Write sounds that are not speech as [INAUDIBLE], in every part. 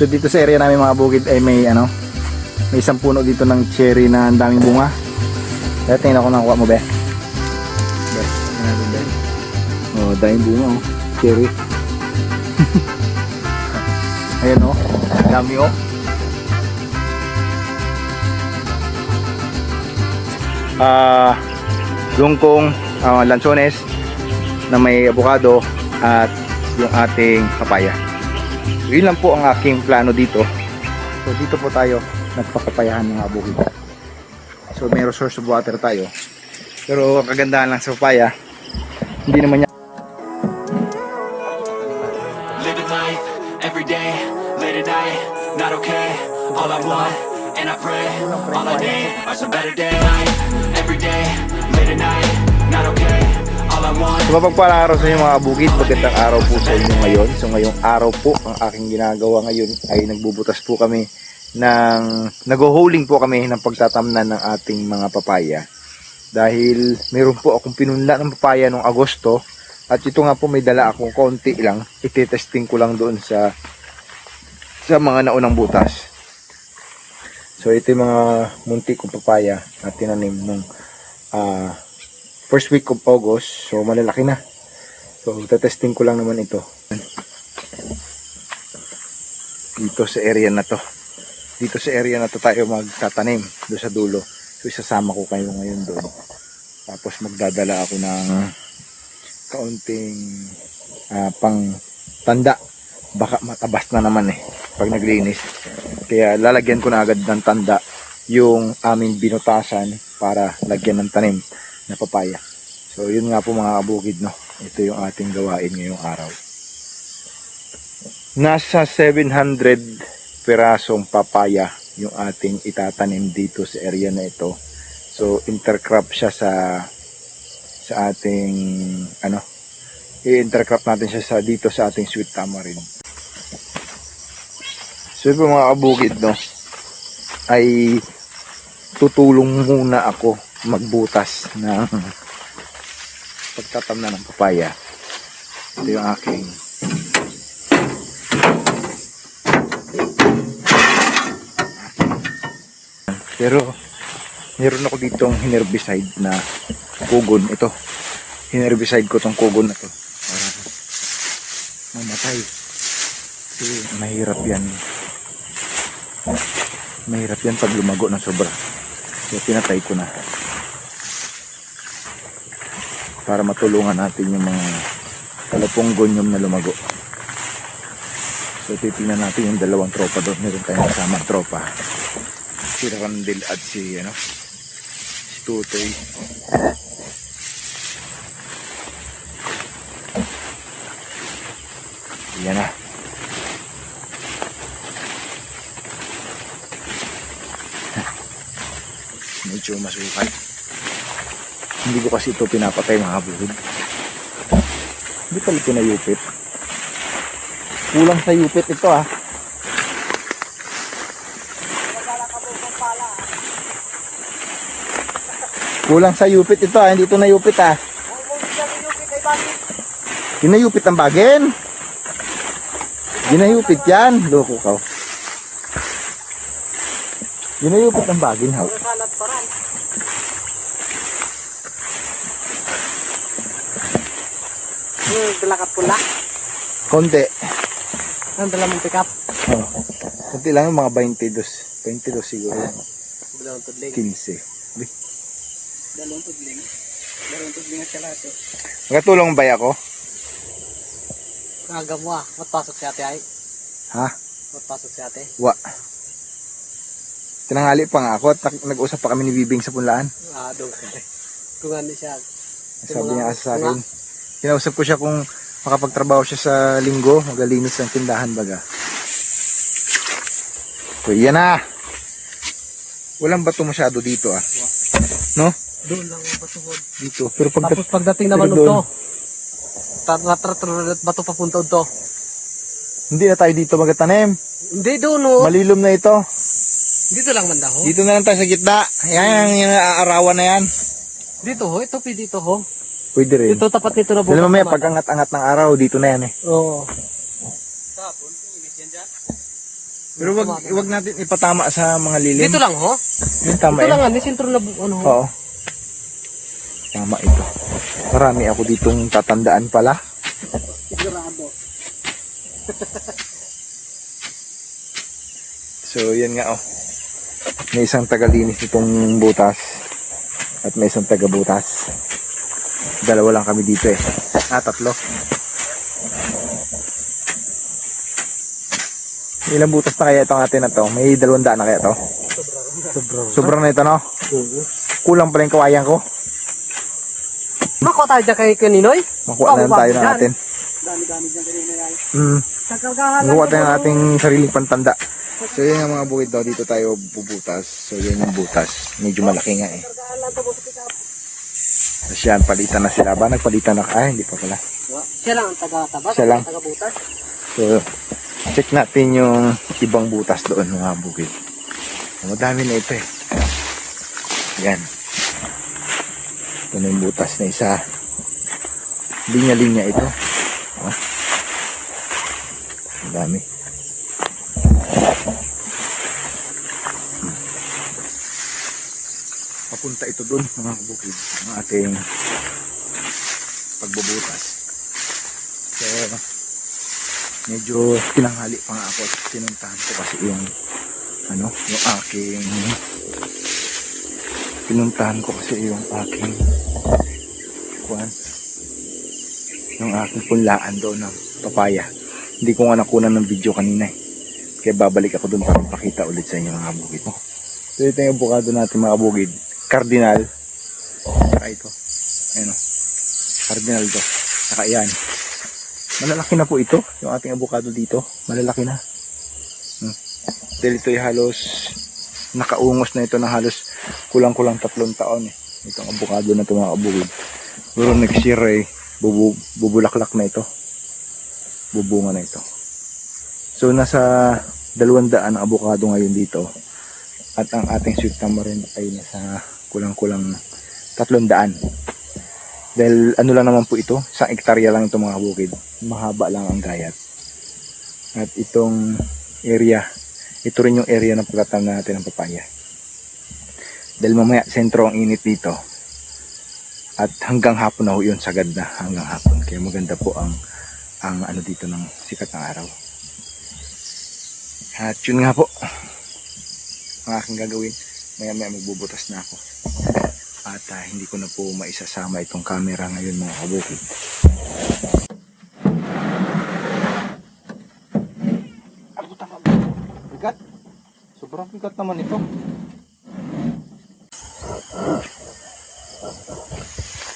So dito sa area namin mga bukid ay may ano, may isang puno dito ng cherry na ang daming bunga. Kaya tingnan ako nakuha mo be. Be, natin be. Oh, daming bunga oh. Cherry. [LAUGHS] Ayan oh, dami oh. Ah, lungkong ah, lansones na may avocado at yung ating papaya. Yun lang po ang aking plano dito. So dito po tayo nagpapapayahan mga bukid. So may resource of water tayo. Pero ang kagandahan lang sa papaya, hindi naman niya Living life every night, not okay. All I want, and I pray, all I need are some better days. Every day, late at night, not okay. Mapagpalang araw sa inyo mga bukid, magandang araw po sa inyo ngayon. So ngayong araw po, ang aking ginagawa ngayon ay nagbubutas po kami ng, nag-holding po kami ng pagtatamnan ng ating mga papaya. Dahil meron po akong pinunla ng papaya noong Agosto at ito nga po may dala akong konti lang. Ititesting ko lang doon sa sa mga naunang butas. So ito yung mga munti kong papaya na tinanim nung ah, first week of August. So, malalaki na. So, testing ko lang naman ito. Dito sa area na to. Dito sa area na to tayo magtatanim. Doon sa dulo. So, isasama ko kayo ngayon doon. Tapos, magdadala ako ng kaunting ah, pang tanda. Baka matabas na naman eh. Pag naglinis. Kaya, lalagyan ko na agad ng tanda yung aming binutasan para lagyan ng tanim na papaya. So, yun nga po mga kabukid, no? Ito yung ating gawain ngayong araw. Nasa 700 pirasong papaya yung ating itatanim dito sa area na ito. So, intercrop siya sa sa ating ano, i-intercrop natin siya sa dito sa ating sweet tamarind. So, yun po mga kabukid, no? Ay tutulong muna ako magbutas ng pagtatamna ng papaya. Ito yung aking pero meron ako ditong herbicide na kugon. Ito herbicide ko tong kugon na to. Para mamatay. Kasi mahirap yan. Mahirap yan pag lumago ng sobra. Kaya pinatay ko na para matulungan natin yung mga kalapong gonyom na lumago. So titingnan natin yung dalawang tropa doon. Meron tayong kasamang tropa. Si Randel at si ano si Tutoy. Yan na. Medyo masukal. Hindi ko kasi ito pinapatay mga bukid. Hindi pala pinayupit. Kulang sa yupit ito ah. Kulang sa yupit ito ah. Hindi ito nayupit ah. Ginayupit ang bagin. Ginayupit yan. Loko ka. Ginayupit ang bagin ha. Hmm, dala ka pula. Konti. Ang dala mong pick up. Oh. Konti lang yung mga 22. 22 siguro. Dalawang tudling. 15. Dalawang tudling. Dalawang tudling at kalato. Magkatulong ba ako? Kaga mo ah. Matpasok si ate ay. Ha? Matpasok si ate. Wa. Tinanghali pa nga ako at nag- nag-usap pa kami ni Bibing sa punlaan. Ah, doon. Kung ano siya. Sabi niya sa akin. Kinausap ko siya kung makapagtrabaho siya sa linggo, magalinis ng tindahan baga. So, yan na. Walang bato masyado dito ah. No? Doon lang ang batuhod. Dito. Pero pag Tapos pagdating naman ito. Tatratratrarat bato papunta ito. hindi na tayo dito magtanim. Hindi doon oh. Malilom na ito. Dito lang man daw. Dito na lang tayo sa gitna. Yan, yung aarawan na yan. Dito ho. Ito pi dito ho. Pwede rin. Dito tapat nito na Dahil bukas mamaya naman. pag angat-angat ng araw, dito na yan eh. Oo. Pero wag, wag natin ipatama sa mga lilim. Dito lang ho. Yung tama Ito eh. lang ano, sentro na bu- ano ho. Oo. Tama ito. Marami ako ditong tatandaan pala. Sigurado. So, yan nga oh. May isang tagalinis itong butas. At may isang taga-butas. Dalawa lang kami dito eh. Ah, tatlo. Ilang butas na kaya itong atin na to? May dalawang daan na kaya to? Sobrang. Sobrang na ito no? Kulang pala yung kawayan ko. Makuha tayo dyan kay Kaninoy. Makuha na lang tayo ng atin. Dami-dami dyan. Hmm. Kakagahan Makuha tayo ng ating sariling pantanda. So yun ang mga bukid daw. Dito tayo bubutas. So yun yung butas. Medyo malaki nga eh. Kargaan lang to sa pick-up. Tapos yan, palitan na sila. Ba, nagpalitan na. Ay, hindi pa pala. Siya lang ang taga-tabas. Siya lang. Taga-butas. So, check natin yung ibang butas doon mga bukid. Madami na ito eh. Yan. Ito na yung butas na isa. Linya-linya ito. Oh. Ang dami. Hmm. Papunta ito doon mga bukid. Ang ating pagbubutas. So, medyo tinanghali pa nga ako at pinuntahan ko kasi yung ano, yung aking pinuntahan ko kasi yung aking kuan yung aking punlaan doon ng papaya hindi ko nga nakunan ng video kanina eh kaya babalik ako doon para pakita ulit sa inyo mga bukid so ito yung abukado natin mga bukid cardinal saka ito ayun o cardinal to saka yan Malalaki na po ito, yung ating avocado dito. Malalaki na. Hmm. Dahil ito'y halos nakaungos na ito ng halos kulang-kulang tatlong taon eh. Itong avocado na ito mga kabukid. Pero next year eh, bubu bubulaklak na ito. Bubunga na ito. So nasa dalawang daan ang avocado ngayon dito. At ang ating sweet tamarind ay nasa kulang-kulang tatlong daan. Dahil ano lang naman po ito, isang ektarya lang ito mga bukid. Mahaba lang ang gayat. At itong area, ito rin yung area ng pagtatam natin ng papaya. Dahil mamaya sentro ang init dito. At hanggang hapon na ho yun, sagad na hanggang hapon. Kaya maganda po ang ang ano dito ng sikat ng araw. At yun nga po, ang aking gagawin. Maya maya magbubutas na ako at ah, hindi ko na po maisasama itong camera ngayon mga kabukid. Bigat? Sobrang bigat naman ito.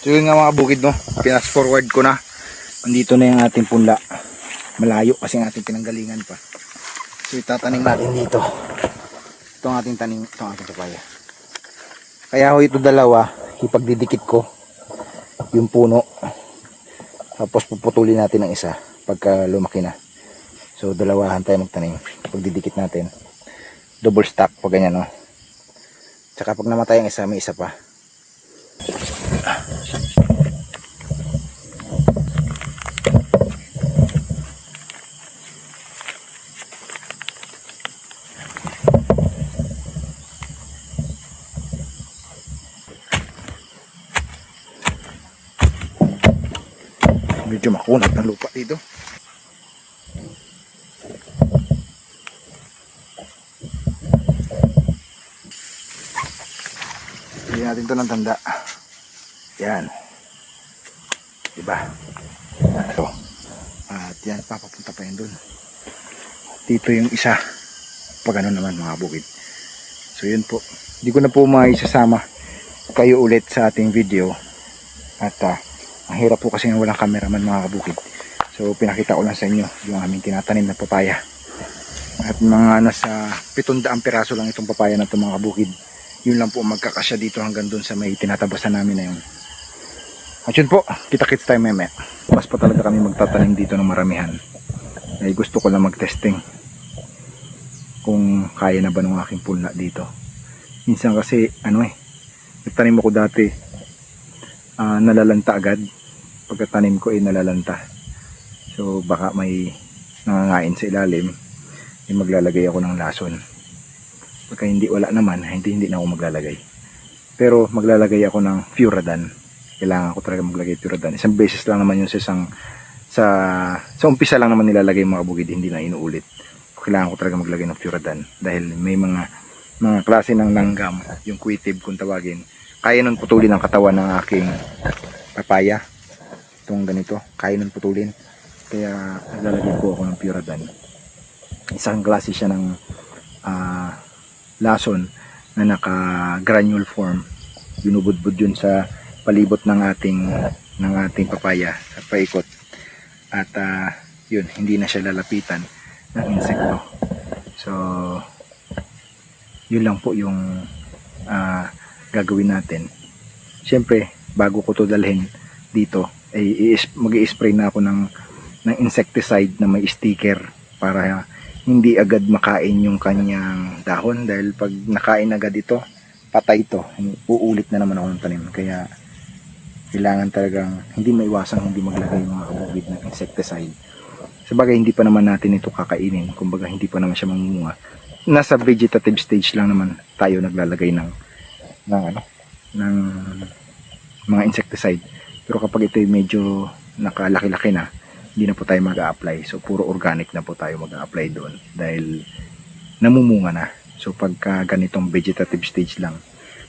So yun nga mga bukid no, pinas forward ko na. Andito na yung ating punla. Malayo kasi ang ating pinanggalingan pa. So itatanim natin dito. Ito ang ating tanim, ito ang ating papaya. Kaya ho ito dalawa, ipagdidikit ko yung puno. Tapos puputulin natin ang isa pagka lumaki na. So dalawahan tayo magtanim. Pagdidikit natin. Double stack pag ganyan no. Tsaka pag namatay ang isa, may isa pa. Medyo makunat ng lupa dito. Hindi natin to ng tanda. Yan. Diba? So, at yan, papapunta pa yun dun. Dito yung isa. Pag ano naman mga bukid. So yun po. Hindi ko na po maisasama kayo ulit sa ating video. At ah, ang hirap po kasi ng walang cameraman mga kabukid. So pinakita ko lang sa inyo yung aming tinatanim na papaya. At mga nasa 700 piraso lang itong papaya na itong mga kabukid. Yun lang po magkakasya dito hanggang dun sa may tinatabasan namin na yun. At yun po, kita-kits tayo meme. Mas pa talaga kami magtatanim dito ng maramihan. Ay gusto ko lang mag-testing kung kaya na ba ng aking punla dito. Minsan kasi ano eh, nagtanim ako dati ah, nalalanta agad. Pagkatanim ko ay nalalanta. So baka may nangangain sa ilalim. yung maglalagay ako ng lason. Pagka hindi wala naman, hindi hindi na ako maglalagay. Pero maglalagay ako ng Furadan. Kailangan ko talaga maglagay Furadan. Isang beses lang naman yun sa isang sa sa umpisa lang naman nilalagay mga bukid, hindi na inuulit. Kailangan ko talaga maglagay ng Furadan dahil may mga mga klase ng langgam, yung quitib kung tawagin. Kaya nun putulin ang katawan ng aking papaya. Itong ganito, kaya nun putulin. Kaya naglalagay po ako ng Puradan. Isang klase siya ng ah, lason na naka-granule form. Binubudbud yun sa palibot ng ating ng ating papaya sa paikot. At ah, yun, hindi na siya lalapitan ng insekto. So, yun lang po yung ah, gagawin natin. Siyempre, bago ko to dalhin dito, ay mag spray na ako ng, ng insecticide na may sticker para hindi agad makain yung kanyang dahon dahil pag nakain agad ito, patay ito. Uulit na naman ako ng tanim. Kaya kailangan talagang hindi maiwasang hindi maglagay yung mga kabukid ng insecticide. Sabagay hindi pa naman natin ito kakainin. Kumbaga hindi pa naman siya mamunga. Nasa vegetative stage lang naman tayo naglalagay ng ng ano ng mga insecticide. Pero kapag ito medyo nakalaki-laki na, hindi na po tayo mag-a-apply. So, puro organic na po tayo mag-a-apply doon dahil namumunga na. So, pagka ganitong vegetative stage lang,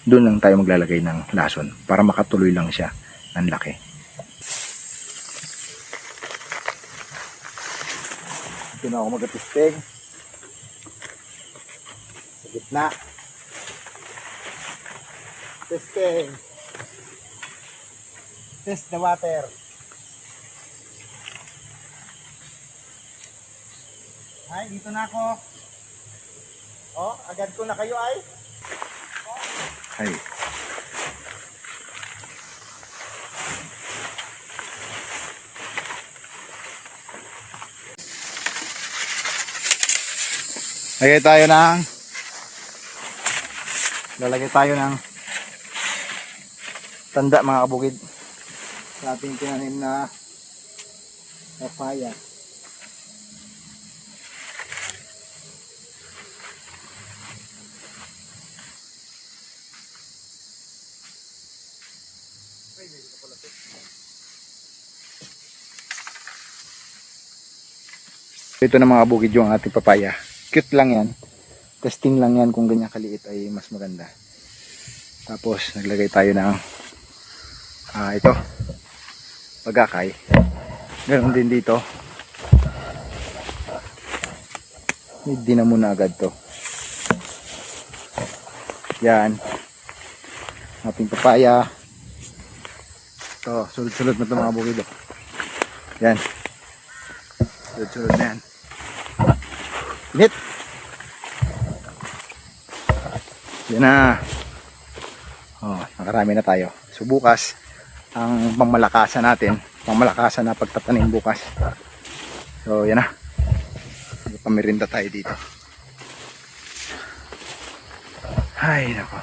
doon lang tayo maglalagay ng lason para makatuloy lang siya ng laki. Ito na ako mag-testing. Sa gitna. Testing. Test the water. Ay, dito na ako. Oh, agad ko na kayo ay. Ay. Lagay tayo ng lalagay tayo ng tanda mga kabukid sa ating tinanim na papaya. Ito na mga bukid yung ating papaya. Cute lang yan. Testing lang yan kung ganyan kaliit ay mas maganda. Tapos naglagay tayo ng ah ito pagkakay. Ganon din dito. Hindi na muna agad to. Yan. Ating papaya. Ito, sulod-sulod na ito mga bukid. Yan. Sulod-sulod na yan. Init. Yan na. Oh, nakarami na tayo. So bukas, ang pangmalakasan natin, pangmalakasan na pagtatanim bukas. So yan na. Pamirinda tayo dito. Ay, nako.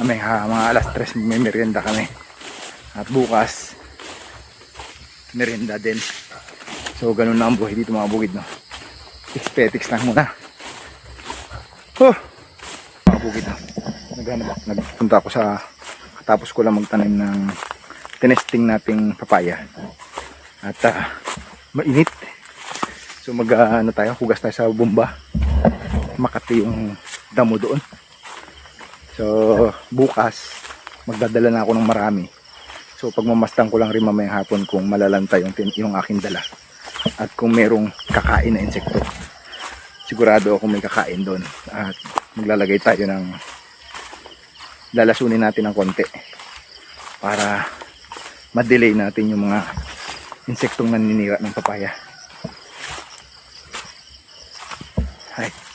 Kami, ha, mga alas 3 may merienda kami. At bukas, merienda din. So, ganun na ang buhay dito mga bukid, no? Aesthetics lang muna. Oh! Mga bukid, no? Naghanap ako. Nagpunta ako sa, katapos ko lang magtanim ng tinesting nating papaya. At, ah, mainit. So, mag, ah, ano tayo, hugas tayo sa bomba. Makati yung damo doon. So, bukas, magdadala na ako ng marami. So, pagmamastang ko lang rin mamayang hapon kung malalanta yung, yung aking dala. At kung merong kakain na insekto. Sigurado ako may kakain doon. At maglalagay tayo ng lalasunin natin ng konti para ma-delay natin yung mga insektong naninira ng papaya. Hay.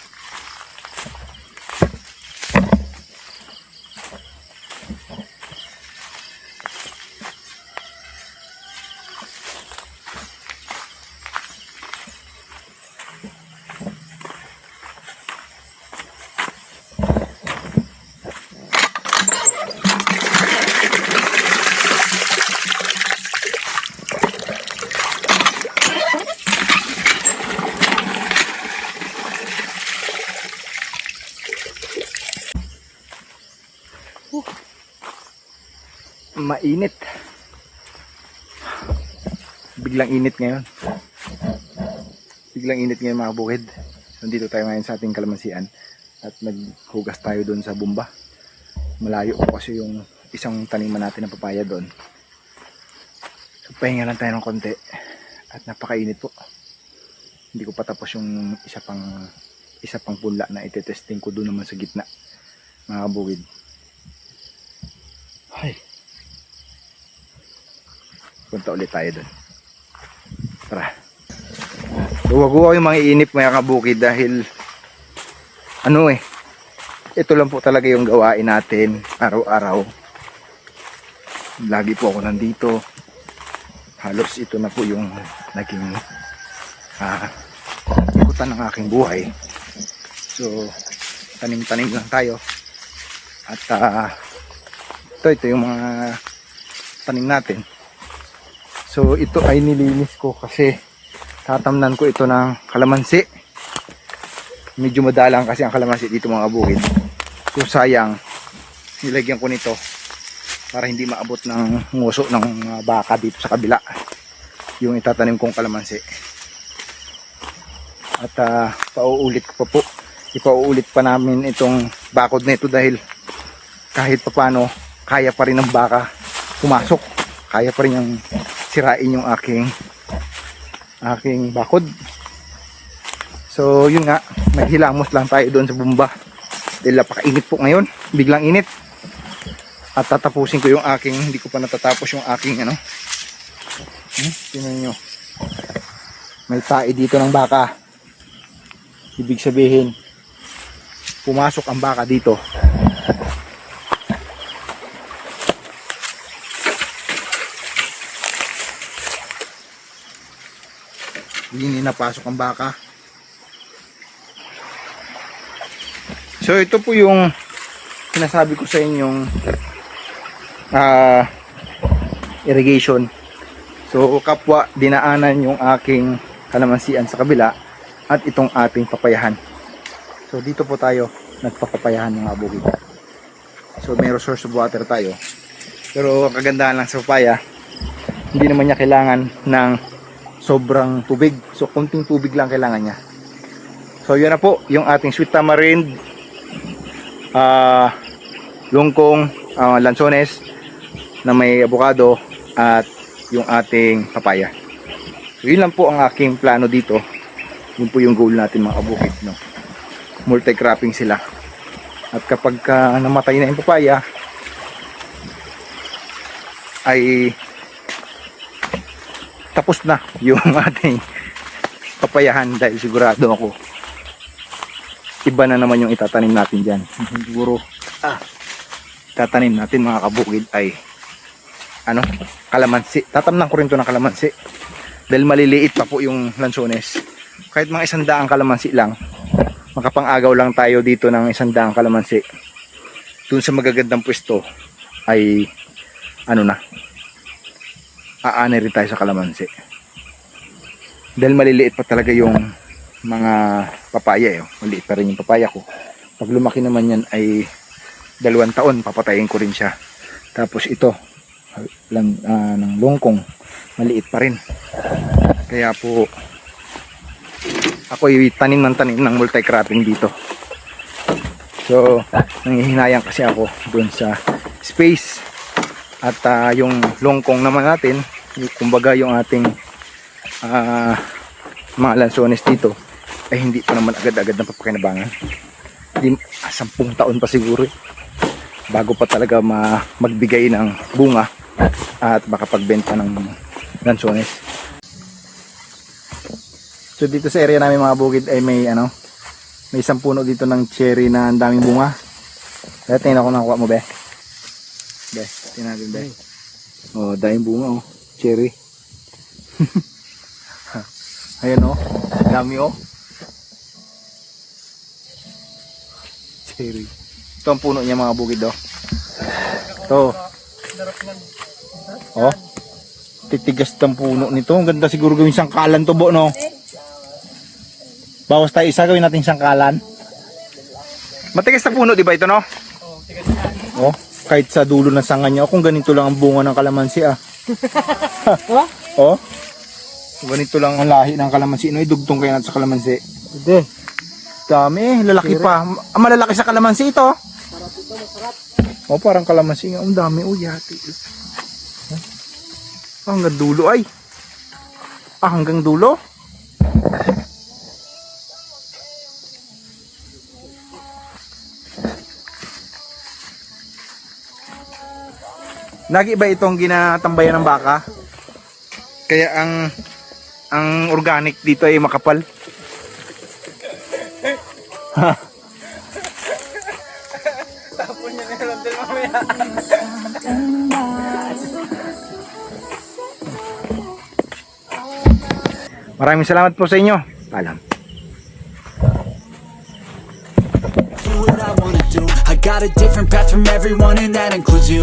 Mainit. Biglang init ngayon. Biglang init ngayon mga bukid. Nandito tayo ngayon sa ating kalamansian at naghugas tayo doon sa bumba. Malayo po kasi yung isang taniman natin ng papaya doon. So pahinga lang tayo ng konti at napakainit po. Hindi ko pa tapos yung isa pang isa pang punla na itetesting ko doon naman sa gitna mga bukid. Ay. Punta ulit tayo doon. Tara. Huwag yung mga iinip mga kabukid dahil ano eh ito lang po talaga yung gawain natin araw-araw. Lagi po ako nandito. Halos ito na po yung naging ah, ikutan ng aking buhay. So, tanim-tanim lang tayo. At ah, ito, ito yung mga tanim natin. So, ito ay nilinis ko kasi tatamnan ko ito ng kalamansi. Medyo madalang kasi ang kalamansi dito mga bukid. So, sayang, nilagyan ko nito para hindi maabot ng nguso ng mga baka dito sa kabila. Yung itatanim kong kalamansi. At ah, pauulit pa po. Ipauulit pa namin itong bakod na ito dahil kahit papano kaya pa rin ng baka pumasok. Kaya pa rin yung sirain yung aking aking bakod. So yun nga, naghilamos lang tayo doon sa bumba. Dahil napakainit po ngayon, biglang init. At tatapusin ko yung aking, hindi ko pa natatapos yung aking ano. Hmm, tingnan nyo. May tae dito ng baka. Ibig sabihin, pumasok ang baka dito. Hindi napasok ang baka. So ito po yung sinasabi ko sa inyong ah, irrigation. So kapwa dinaanan yung aking kalamansian sa kabila at itong ating papayahan. So dito po tayo nagpapapayahan ng mga bukid. So may source of water tayo. Pero ang kagandahan lang sa papaya, hindi naman niya kailangan ng sobrang tubig. So konting tubig lang kailangan niya. So yun na po, yung ating sweet tamarind, ah lungkong, ah, lansones na may avocado at yung ating papaya. So yun lang po ang aking plano dito. Yun po yung goal natin mga kabukid. No? Multi-cropping sila. At kapag ka namatay na yung papaya, ay tapos na yung [LAUGHS] ating papayahan dahil sigurado ako. Iba na naman yung itatanim natin dyan. [LAUGHS] Siguro ah, tatanim natin mga kabukid ay ano kalamansi. Tatamnan ko rin to ng kalamansi. Dahil maliliit pa po yung lansones kahit mga isandaang kalamansi lang makapang-agaw lang tayo dito ng isandaang kalamansi. Dun sa magagandang pwesto ay ano na aani rin tayo sa kalamansi. Dahil maliliit pa talaga yung mga papaya eh. Maliit pa rin yung papaya ko. Pag lumaki naman yan ay dalawang taon, papatayin ko rin siya. Tapos ito, lang, ah, ng lungkong, maliit pa rin. Kaya po, ako tanim ng tanim ng multi-cropping dito. So, nangihinayang kasi ako dun sa space at ah, yung longkong naman natin, yung, kumbaga yung ating ah, mga lansones dito, ay hindi pa naman agad-agad na papakinabangan. Hindi, ah, sampung taon pa siguro eh. Bago pa talaga ma magbigay ng bunga at makapagbenta ng lansones. So dito sa area namin mga bukid ay may ano, may isang puno dito ng cherry na ang daming bunga. Kaya tingnan ko nakuha mo be. Be, tingnan natin be. Oh, daming bunga oh. Cherry. [LAUGHS] Ayan oh. Dami oh. Cherry. Ito ang puno niya mga bukid oh. Ito. Oh. Titigas ng puno nito. Ang ganda siguro gawin sangkalan to bo no. Bawas tayo isa gawin natin sangkalan. Matigas na puno di ba ito no? Oh. kahit sa dulo ng sanga niya, kung ganito lang ang bunga ng kalamansi ah. Ha? [LAUGHS] oh. Kung ganito lang ang lahi ng kalamansi, no, idugtong kayo natin sa kalamansi. Hindi. Dami eh, lalaki pa. Ah, malalaki sa kalamansi ito. Oh, parang kalamansi nga. Ang dami. Oh, yati. Ah, hanggang dulo ay. Ah, hanggang dulo. Lagi ba itong ginatambayan ng baka? Kaya ang ang organic dito ay makapal. Maraming salamat po sa inyo. Paalam. I got a different path from everyone and that includes you